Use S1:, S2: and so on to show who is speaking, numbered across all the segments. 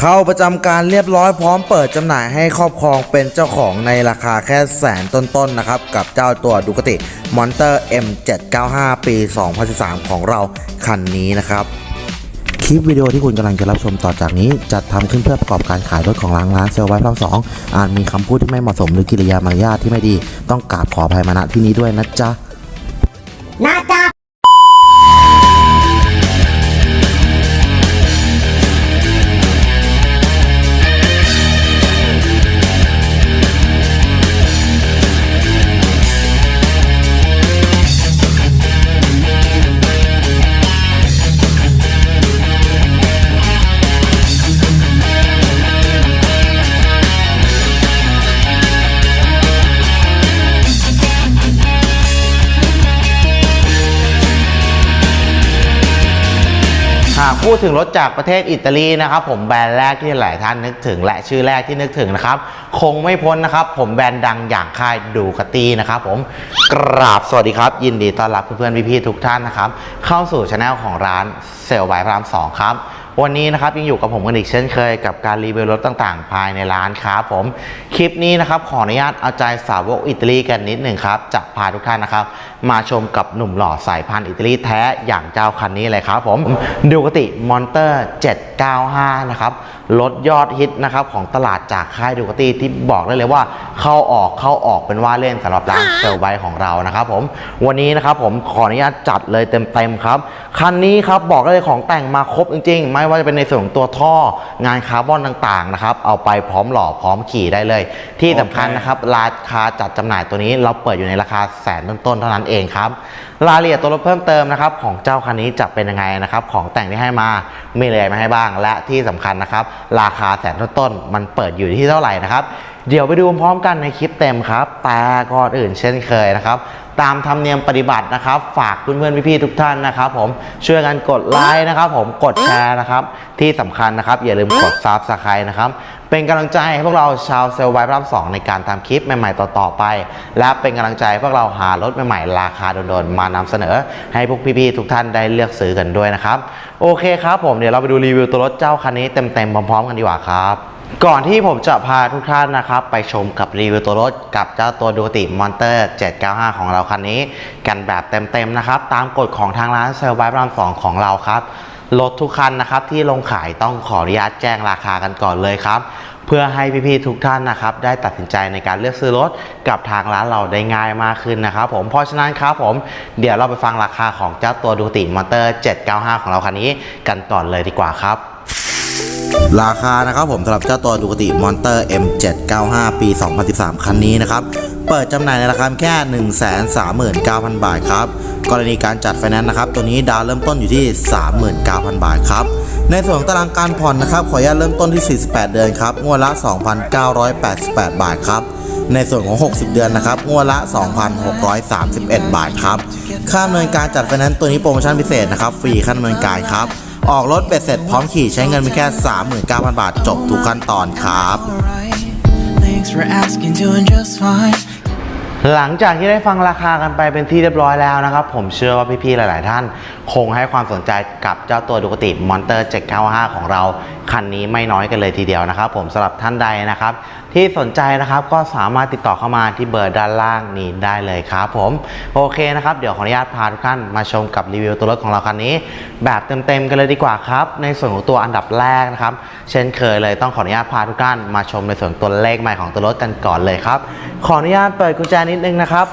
S1: เข้าประจำการเรียบร้อยพร้อมเปิดจำหน่ายให้ครอบครองเป็นเจ้าของในราคาแค่แสนต้นๆนะครับ กับเจ้าตัวดูกติ Monster M795 ปี 2013 ของเราคันนี้นะครับ คลิปวิดีโอที่คุณกำลังจะรับชมต่อจากนี้ จัดทำขึ้นเพื่อประกอบการขายรถของร้านร้านเซลล์ไว้พร้อมสองอาจมีคำพูดที่ไม่เหมาะสมหรือกิริยามารยาทที่ไม่ดี ต้องกราบขออภัยมาณที่นี้ด้วยนะจ๊ะ
S2: นะจ๊ะา
S3: กพูดถึงรถจากประเทศอิตาลีนะครับผมแบรนด์แรกที่หลายท่านนึกถึง และชื่อแรกที่นึกถึงนะครับคงไม่พ้นนะครับผมแบรนด์ดังอย่างค่ายดูคาตีนะครับผมกราบสวัสดีครับ ยินดีต้อนรับเพื่อนๆพี่ๆทุกท่านนะครับเข้าสู่ช anel ของร้านเซลล์ไบพระรามสองครับ วันนี้นะครับยังอยู่กับผมกันอีกเช่นเคยกับการรีวิวรถต่างๆ ภายในร้านครับผมคลิปนี้นะครับขออนุญาตเอาใจสาวกอิตาลีกันนิดหนึ่งครับจะพาทุกท่านนะครับ มาชมกับหนุ่มหล่อสายพันธุ์อิตาลีแท้อย่างเจ้าคันนี้เลยครับผมดูกติมอนเตอร์ 795 นะครับรถยอดฮิตนะครับของตลาดจากค่ายดูกติที่บอกได้เลยว่าเข้าออกเข้าออกเป็นว่าเล่นสำหรับร้านเซลไบของเรานะครับผมวันนี้นะครับผมขออนุญาตจัดเลยเต็มๆครับ คันนี้ครับบอกได้เลยของแต่งมาครบจริงๆ ไม่ว่าจะเป็นในส่วนของตัวท่องานคาร์บอนต่างๆนะครับเอาไปพร้อมหล่อพร้อมขี่ได้เลย ที่สำคัญนะครับราคาจัดจำหน่ายตัวนี้เราเปิดอยู่ในราคาแสนต้นๆเท่านั้นเองครับ รายละเอียดตัวรถเพิ่มเติมนะครับของเจ้าคันนี้จะเป็นยังไงนะครับของแต่งที่ให้มามีอะไรมาให้บ้าง และที่สำคัญนะครับราคาแสนต้นๆมันเปิดอยู่ที่เท่าไหร่นะครับ เดี๋ยวไปดูพร้อมกันในคลิปเต็มครับ แต่ก่อนอื่นเช่นเคยนะครับ ตามธรรมเนียมปฏิบัตินะครับ ฝากเพื่อนๆพี่ๆทุกท่านนะครับ ผมช่วยกันกดไลค์นะครับ ผมกดแชร์นะครับ ที่สำคัญนะครับ อย่าลืมกดซับสไครต์นะครับ เป็นกำลังใจให้พวกเราชาวเซลล์ไวท์รับสองในการทำคลิปใหม่ๆต่อๆไป และเป็นกำลังใจให้พวกเราหารถใหม่ๆราคาโดนๆมานำเสนอ ให้พวกพี่ๆทุกท่านได้เลือกซื้อกันด้วยนะครับ โอเคครับ ผมเดี๋ยวเราไปดูรีวิวตัวรถเจ้าคันนี้เต็มๆพร้อมๆกันดีกว่าครับ ก่อนที่ผมจะพาทุกท่านนะครับ ไปชมกับรีวิวตัวรถกับเจ้าตัวดูติมอนเตอร์ 795 ของเราคันนี้ กันแบบเต็มๆนะครับ ตามกฎของทางร้านเซลล์ไบราม2ของเราครับ รถทุกคันนะครับที่ลงขายต้องขออนุญาตแจ้งราคากันก่อนเลยครับ เพื่อให้พี่ๆทุกท่านนะครับ ได้ตัดสินใจในการเลือกซื้อรถกับทางร้านเราได้ง่ายมากขึ้นนะครับผมเพราะฉะนั้นครับผมเดี๋ยวเราไปฟังราคาของเจ้าตัวดูติมอเตอร์ 795 ของเราคันนี้ กันก่อนเลยดีกว่าครับ
S1: ราคานะครับผมสำหรับเจ้าตัวดูกติ Monster M795 ปี 2013 คันนี้นะครับ เปิดจำหน่ายในราคาแค่ 139,000 บาทครับ กรณีการจัดไฟแนนซ์นะครับ ตัวนี้ดาวเริ่มต้นอยู่ที่ 39,000 บาทครับ ในส่วนตารางการผ่อนนะครับ ขออนุญาตเริ่มต้นที่ 48 เดือนครับ งวดละ 2,988 บาทครับในส่วนของ 60 เดือนนะครับงวดละ 2,631 บาทครับ ค่าดำเนินการจัดไฟแนนซ์ตัวนี้โปรโมชั่นพิเศษนะครับ ฟรีค่าดำเนินการครับ ออกรถเบ็ดเสร็จพร้อมขี่ใช้เงินเพียงแค่ 39,000 บาทจบทุกขั้นตอนครับ
S4: alright. Thanks for asking, doing just fine.
S3: หลังจากที่ได้ฟังราคากันไปเป็นที่เรียบร้อยแล้วนะครับ ผมเชื่อว่าพี่ๆ หลาย ๆ ท่าน คงให้ความสนใจกับเจ้าตัวดูกติมอนเตอร์ 795 ของเรา คันนี้ไม่น้อยกันเลยทีเดียวนะครับ ผมสำหรับท่านใดนะครับ ที่สนใจนะครับก็สามารถติดต่อเข้ามาที่เบอร์ด้านล่างนี้ได้เลยครับผมโอเคนะครับ เดี๋ยวขออนุญาตพาทุกท่านมาชมกับรีวิวตัวรถของเราคันนี้ แบบเต็มๆกันเลยดีกว่าครับ ในส่วนของตัวอันดับแรกนะครับ เช่นเคยเลยต้องขออนุญาตพาทุกท่านมาชมในส่วนตัวเลขใหม่ของตัวรถกันก่อนเลยครับ ขออนุญาตเปิดกุญแจนิดนึงนะครับ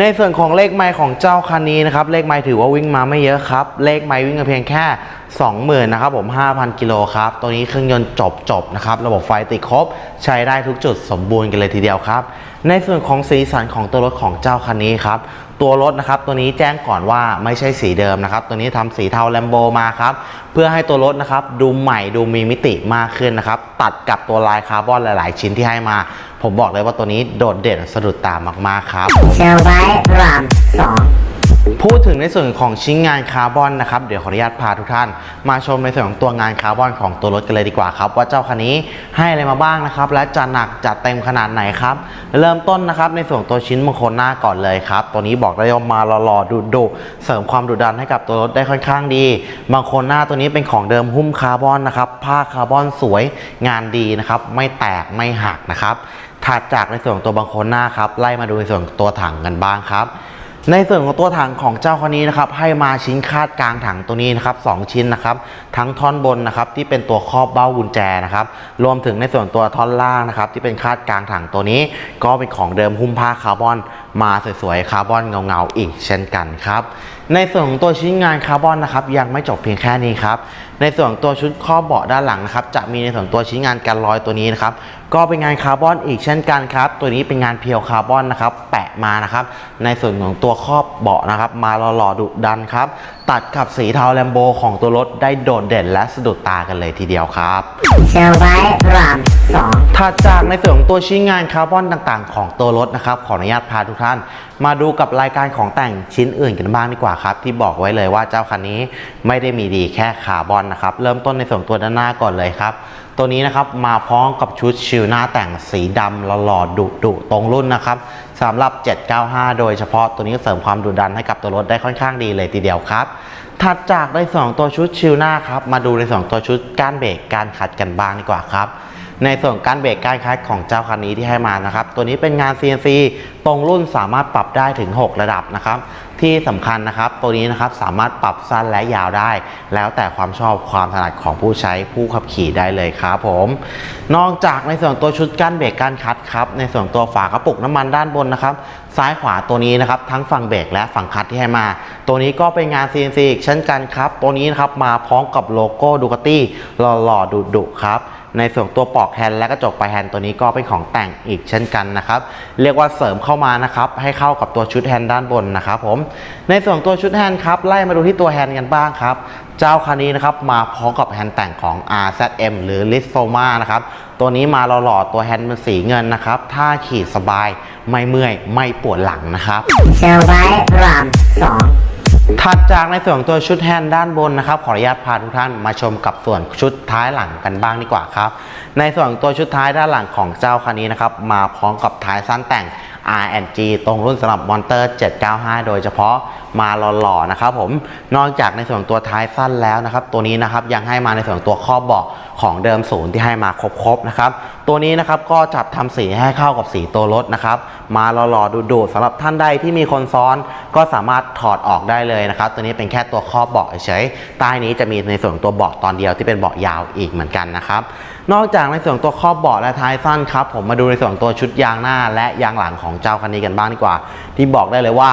S3: ในส่วนของเลขไมล์ของเจ้าคันนี้นะครับ เลขไมล์ถือว่าวิ่งมาไม่เยอะครับ เลขไมล์วิ่งมาเพียงแค่ 20,000นะครับผม 5,000 กิโลครับ ตัวนี้เครื่องยนต์จบจบนะครับ ระบบไฟติดครบ ใช้ได้ทุกจุดสมบูรณ์กันเลยทีเดียวครับ ในส่วนของสีสันของตัวรถของเจ้าคันนี้ครับ ตัวรถนะครับ ตัวนี้แจ้งก่อนว่าไม่ใช่สีเดิมนะครับ ตัวนี้ทำสีเทาแลมโบมาครับ เพื่อให้ตัวรถนะครับดูใหม่ดูมีมิติมากขึ้นนะครับ ตัดกับตัวลายคาร์บอนหลาย ๆ ชิ้นที่ให้มา ผมบอกเลยว่าตัวนี้โดดเด่นสะดุดตามากๆครับ
S2: เซลไวรามสอง
S3: พูดถึงในส่วนของชิ้นงานคาร์บอนนะครับเดี๋ยวขออนุญาตพาทุกท่าน มาชมในส่วนของตัวงานคาร์บอนของตัวรถกันเลยดีกว่าครับ ว่าเจ้าคันนี้ให้อะไรมาบ้างนะครับ และจะหนักจัดเต็มขนาดไหนครับ เริ่มต้นนะครับในส่วนตัวชิ้นมงคลหน้าก่อนเลยครับ ตัวนี้บอกได้ว่ามาหล่อๆดุดุเสริมความดุดันให้กับตัวรถได้ค่อนข้างดีบางคนหน้าตัวนี้เป็นของเดิมหุ้มคาร์บอนนะครับผ้าคาร์บอนสวยงานดีนะครับไม่แตกไม่หักนะครับถัดจากในส่วนของตัวบางคนหน้าครับไล่มาดูในส่วนตัวถังกันบ้างครับ ในส่วนของตัวถังของเจ้าคันนี้นะครับให้มาชิ้นคาดกลางถังตัวนี้นะครับสองชิ้นนะครับทั้งท่อนบนนะครับที่เป็นตัวครอบเบ้ากุญแจนะครับรวมถึงในส่วนตัวท่อนล่างนะครับที่เป็นคาดกลางถังตัวนี้ ก็เป็นของเดิมหุ้มผ้าคาร์บอน มาสวยๆคาร์บอนเงาๆอีกเช่นกันครับในส่วนของตัวชิ้นงานคาร์บอนนะครับยังไม่จบเพียงแค่นี้ครับในส่วนตัวชุดครอบเบาะด้านหลังนะครับจะมีในส่วนตัวชิ้นงานกันรอยตัวนี้นะครับก็เป็นงานคาร์บอนอีกเช่นกันครับ ตัวนี้เป็นงานเพียวคาร์บอนนะครับ แปะมานะครับ ในส่วนของตัวครอบเบาะนะครับ มาหล่อๆดุดันครับ ตัดกับสีเทาแลมโบของตัวรถได้โดดเด่นและสะดุดตากันเลยทีเดียวครับ
S2: เซอร์ไพรส์รามสอง
S3: ถัดจากในส่วนของตัวชิ้นงานคาร์บอนต่างๆ ของตัวรถนะครับ ขออนุญาตพาทุกท่าน มาดูกับรายการของแต่งชิ้นอื่นกันบ้างดีกว่าครับ ที่บอกไว้เลยว่าเจ้าคันนี้ไม่ได้มีดีแค่คาร์บอนนะครับ เริ่มต้นในส่วนตัวด้านหน้าก่อนเลยครับ ตัวนี้นะครับมาพร้อมกับชุดชิลหน้าแต่งสีดำหล่อดุดุตรงรุ่นนะครับสำหรับ 795 โดยเฉพาะตัวนี้เสริมความดุดันให้กับตัวรถได้ค่อนข้างดีเลยทีเดียวครับถัดจากในสองตัวชุดชิลหน้าครับมาดูในสองตัวชุดก้านเบรกการขัดกันบ้างดีกว่าครับ ในส่วนการเบรกการคัดของเจ้าคันนี้ที่ให้มานะครับ ตัวนี้เป็นงาน CNC ตรงรุ่นสามารถปรับได้ถึง 6 ระดับนะครับ ที่สำคัญนะครับ ตัวนี้นะครับสามารถปรับสั้นและยาวได้ แล้วแต่ความชอบความถนัดของผู้ใช้ผู้ขับขี่ได้เลยครับผม นอกจากในส่วนตัวชุดกั้นเบรกการคัดครับในส่วนตัวฝากระปุกน้ำมันด้านบนนะครับ ซ้ายขวาตัวนี้นะครับทั้งฝั่งเบรกและฝั่งคัดที่ให้มา ตัวนี้ก็เป็นงาน CNC อีกเช่นกันครับ ตัวนี้นะครับมาพร้อมกับโลโก้ดูคาตี้หล่อๆดุๆครับในส่วนตัวปลอกแฮนด์และกระจกปลายแฮนด์ตัวนี้ก็เป็นของแต่งอีกเช่นกันนะครับ เรียกว่าเสริมเข้ามานะครับให้เข้ากับตัวชุดแฮนด์ด้านบนนะครับผมในส่วนตัวชุดแฮนด์ครับไล่มาดูที่ตัวแฮนด์กันบ้างครับ เจ้าคันนี้นะครับมาพร้อมกับแฮนด์แต่งของ RZM หรือ l i s o m a นะครับ ตัวนี้มาหล่อๆตัวแฮนด์เป็นสีเงินนะครับ ถ้าขี่สบายไม่เมื่อยไม่ปวดหลังนะครับ
S2: เซอร์ไพรส์รามสอง
S3: ถัดจากในส่วนของตัวชุดแฮนด์ด้านบนนะครับขออนุญาตพาทุกท่านมาชมกับส่วนชุดท้ายหลังกันบ้างดีกว่าครับ ในส่วนของตัวชุดท้ายด้านหลังของเจ้าคันนี้นะครับมาพร้อมกับท้ายสั้นแต่ง R&G ตรงรุ่นสำหรับมอนเตอร์795 โดยเฉพาะมาหล่อๆนะครับผมนอกจากในส่วนตัวท้ายสั้นแล้วนะครับ ตัวนี้นะครับยังให้มาในส่วนตัวครอบเบาะของเดิมศูนย์ที่ให้มาครบๆนะครับตัวนี้นะครับก็จับทำสีให้เข้ากับสีตัวรถนะครับมาหล่อๆดูๆสำหรับท่านใดที่มีคนซ้อนก็สามารถถอดออกได้เลยนะครับ ตัวนี้เป็นแค่ตัวครอบเบาะเฉยๆใต้นี้จะมีในส่วนตัวเบาะตอนเดียวที่เป็นเบาะยาวอีกเหมือนกันนะครับ นอกจากในส่วนตัวครอบเบาะและท้ายสั้นครับผมมาดูในส่วนตัวชุดยางหน้า และยางหลังของเจ้าคันนี้กันบ้างดีกว่า ที่บอกได้เลยว่า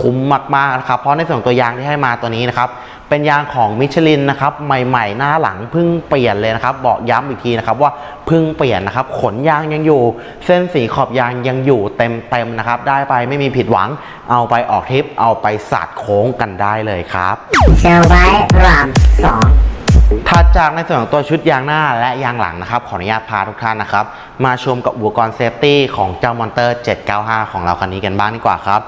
S3: คุ้มมากๆนะครับเพราะในส่วนตัวยางที่ให้มาตัวนี้นะครับเป็นยางของมิชลินนะครับใหม่ๆ หน้าหลังเพิ่งเปลี่ยนเลยนะครับบอกย้ำอีกทีนะครับว่าเพิ่งเปลี่ยนนะครับขนยางยังอยู่ เส้นสีขอบยางยังอยู่เต็มๆนะครับได้ไปไม่มีผิดหวัง เอาไปออกทริปเอาไปสาดโค้งกันได้เลยครับ
S2: เซอร์ไพรส์รามสอง
S3: ถัดจากในส่วนของตัวชุดยางหน้าและยางหลังนะครับ ขออนุญาตพาทุกท่านนะครับ มาชมกับอุปกรณ์เซฟตี้ของเจ้ามอนเตอร์ 795 ของเราคันนี้กันบ้างดีกว่าครับ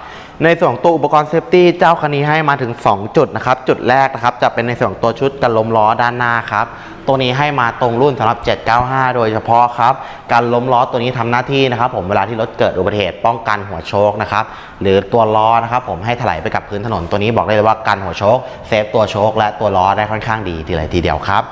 S3: ในส่วนของตัวอุปกรณ์เซฟตี้เจ้าคันนี้ให้มาถึง 2 จุดนะครับ จุดแรกนะครับจะเป็นในส่วนของตัวชุดกันลมล้อด้านหน้าครับ ตัวนี้ให้มาตรงรุ่นสำหรับ 795 โดยเฉพาะครับ การล้มล้อตัวนี้ทำหน้าที่นะครับ ผมเวลาที่รถเกิดอุบัติเหตุป้องกันหัวโชกนะครับหรือตัวล้อนะครับ ผมให้ถลายไปกับพื้นถนนตัวนี้บอกได้เลยว่ากันหัวโชกเซฟตัวโชกและตัวล้อได้ค่อนข้างดีทีเลยทีเดียวครับ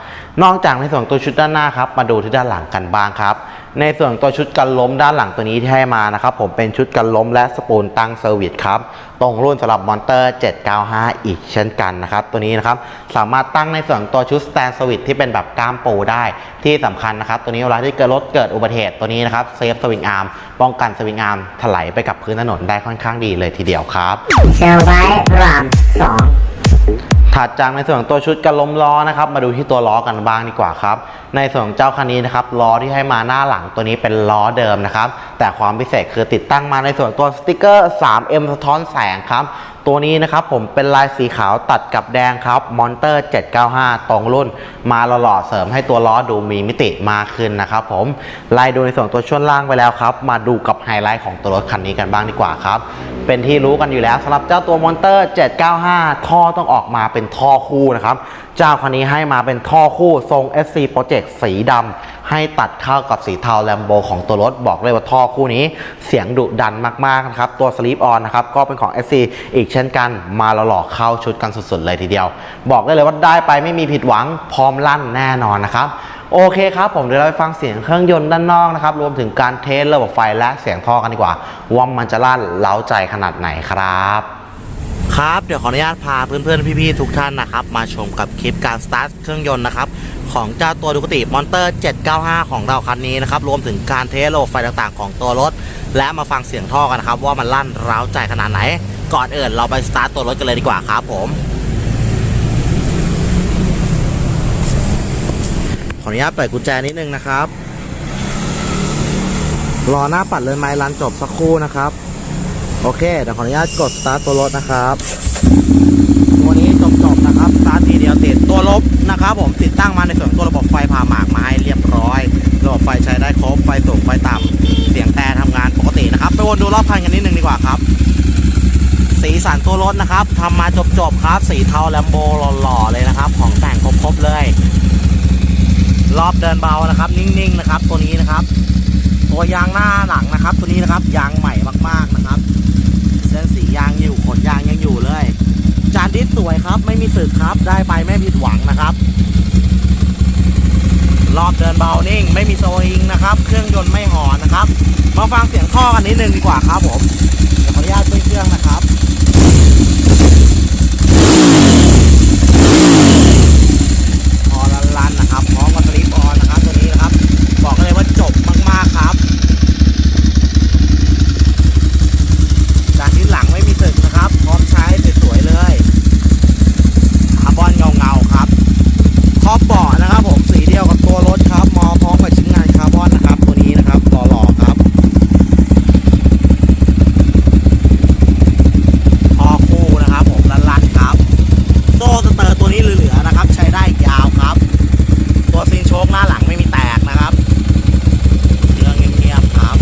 S3: นอกจากในส่วนตัวชุดด้านหน้าครับมาดูที่ด้านหลังกันบ้างครับ ในส่วนตัวชุดกันล้มด้านหลังตัวนี้ที่ให้มานะครับผมเป็นชุดกันล้มและสปูลตั้งเซอร์วิสครับตรงรุ่นสำหรับมอนเตอร์ 795 อีกเช่นกันนะครับตัวนี้นะครับสามารถตั้งในส่วนตัวชุดสแตนสวิตที่เป็นแบบก้ามปูได้ที่สำคัญนะครับตัวนี้เวลาที่เกิดรถเกิดอุบัติเหตุตัวนี้นะครับเซฟสวิงอาร์มป้องกันสวิงอาร์มถลายไปกับพื้นถนนได้ค่อนข้างดีเลยทีเดียวครับ
S2: เซอร์ไพรส์ราม
S3: ถัดจากในส่วนของตัวชุดกันล้มล้อนะครับ มาดูที่ตัวล้อกันบ้างดีกว่าครับ ในส่วนของเจ้าคันนี้นะครับล้อที่ให้มาหน้าหลังตัวนี้เป็นล้อเดิมนะครับ แต่ความพิเศษคือติดตั้งมาในส่วนตัวสติกเกอร์ 3M สะท้อนแสงครับ ตัวนี้นะครับผมเป็นลายสีขาวตัดกับแดงครับมอนเตอร์ 795 ตรงรุ่น มาหล่อๆเสริมให้ตัวล้อดูมีมิติมากขึ้นนะครับผมไล่ดูในส่วนตัวช่วงล่างไปแล้วครับ มาดูกับไฮไลท์ของตัวรถคันนี้กันบ้างดีกว่าครับ เป็นที่รู้กันอยู่แล้วสำหรับเจ้าตัวมอนเตอร์ 795 ท่อต้องออกมาเป็นท่อคู่นะครับเจ้าคันนี้ให้มาเป็นท่อคู่ทรง SC Project สีดำให้ตัดเข้ากับสีเทาแลมโบของตัวรถ บอกเลยว่าท่อคู่นี้เสียงดุดันมากๆนะครับ ตัว Sleep On นะครับ ก็เป็นของ SC อีกเช่นกันมาหล่อๆเข้าชุดกันสุดๆเลยทีเดียว บอกได้เลยว่าได้ไปไม่มีผิดหวังพร้อมลั่นแน่นอนนะครับโอเคครับ ผมเดี๋ยวเราไปฟังเสียงเครื่องยนต์ด้านนอกนะครับ รวมถึงการเทสระบบไฟและเสียงท่อกันดีกว่า ว่ามันจะลั่นเล้าใจขนาดไหนครับ ครับ เดี๋ยวขออนุญาตพาเพื่อนๆ พี่ๆ ทุกท่านนะครับ มาชมกับคลิปการสตาร์ทเครื่องยนต์นะครับ ของเจ้าตัวดูคติมอนเตอร์ 795 ของเราคันนี้นะครับ รวมถึงการเทสระบบไฟต่างๆ ของตัวรถ และมาฟังเสียงท่อกันนะครับ ว่ามันลั่นร้าใจขนาดไหน ก่อนอื่นเราไปสตาร์ทตัวรถกันเลยดีกว่าครับผมขออนุญาตเปิดกุญแจนิดนึงนะครับ รอหน้าปัดเลยไม้รันจบสักครู่นะครับ โอเคเดี๋ยวขออนุญาตกดสตาร์ทตัวรถนะครับตัวนี้จบๆนะครับสตาร์ททีเดียวติดตัวลบนะครับผมติดตั้งมาในส่วนตัวระบบไฟผ่าหมากมาให้เรียบร้อยระบบไฟใช้ได้ครบไฟสูงไฟต่ำเสียงแต่ทำงานปกตินะครับไปวนดูรอบคันกันนิดนึงดีกว่าครับ สีสันตัวรถนะครับทำมาจบๆครับ สีเทาแลมโบหล่อๆเลยนะครับ ของแต่งครบๆเลย รอบเดินเบานะครับ นิ่งๆนะครับ ตัวนี้นะครับ ตัวยางหน้าหลังนะครับ ตัวนี้นะครับยางใหม่มากๆนะครับ เส้นสียางอยู่ขนยางยังอยู่เลย จานดิสสวยครับ ไม่มีสึกครับ ได้ไปไม่ผิดหวังนะครับรอบเดินเบานิ่ง ไม่มีโซอิงนะครับ เครื่องยนต์ไม่หอนนะครับ มาฟังเสียงท่อกันนิดนึงดีกว่าครับผมเดี๋ยวขออนุญาตเปิดเครื่องนะครับ ออลันๆนะครับพร้อมกับสลิปออนนะครับ ตัวนี้นะครับ บอกเลยว่าจบมากๆครับ จานที่หลังไม่มีสึกนะครับ พร้อมใช้สวยๆเลยคาร์บอนเงาๆครับครอบเบาะนะครับ ผมสีเดียวกับตัวรถครับมอพร้อมกับชิ้นงานคาร์บอนนะครับ ตัวนี้นะครับหล่อๆครับพอคู่นะครับผมลันๆครับ โซ่สเตอร์ตัวนี้เหลือๆนะครับ ใช้ได้ยาวครับ ตัวซินโชคหน้าหลังไม่มีแตกนะครับเครื่องเงียบๆครับ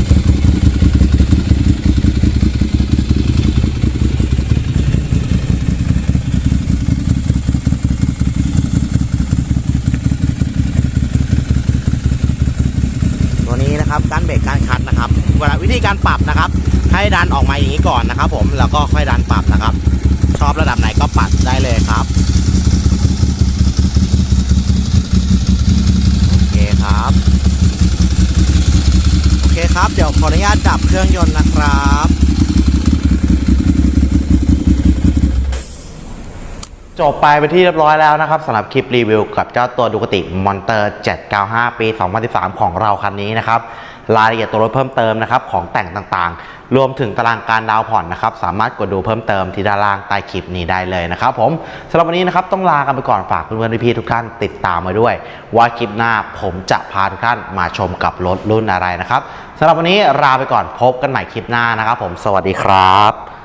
S3: ตัวนี้นะครับการเบรกการคัดนะครับเวลาวิธีการ ปรับนะครับ ให้ดันออกมาอย่างนี้ก่อนนะครับ ผมแล้วก็ค่อยดันปรับนะครับ ชอบระดับไหนก็ปรับได้เลยครับโอเคครับโอเคครับ เดี๋ยวขออนุญาตดับเครื่องยนต์นะครับจบไปเป็นที่เรียบร้อยแล้วนะครับสำหรับคลิปรีวิวกับเจ้าตัวดูคติมอนเตอร์ 795 ปี 2013 ของเราคันนี้นะครับ รายละเอียดตัวรถเพิ่มเติมนะครับของแต่งต่างๆ รวมถึงตารางการดาวน์ผ่อนนะครับสามารถกดดูเพิ่มเติมที่ด้านล่างใต้คลิปนี้ได้เลยนะครับผมสำหรับวันนี้นะครับต้องลากันไปก่อนฝากเพื่อนๆพี่ๆทุกท่านติดตามมาด้วย ว่าคลิปหน้าผมจะพาทุกท่านมาชมกับรถรุ่นอะไรนะครับสำหรับวันนี้ลาไปก่อนพบกันใหม่คลิปหน้านะครับผมสวัสดีครับ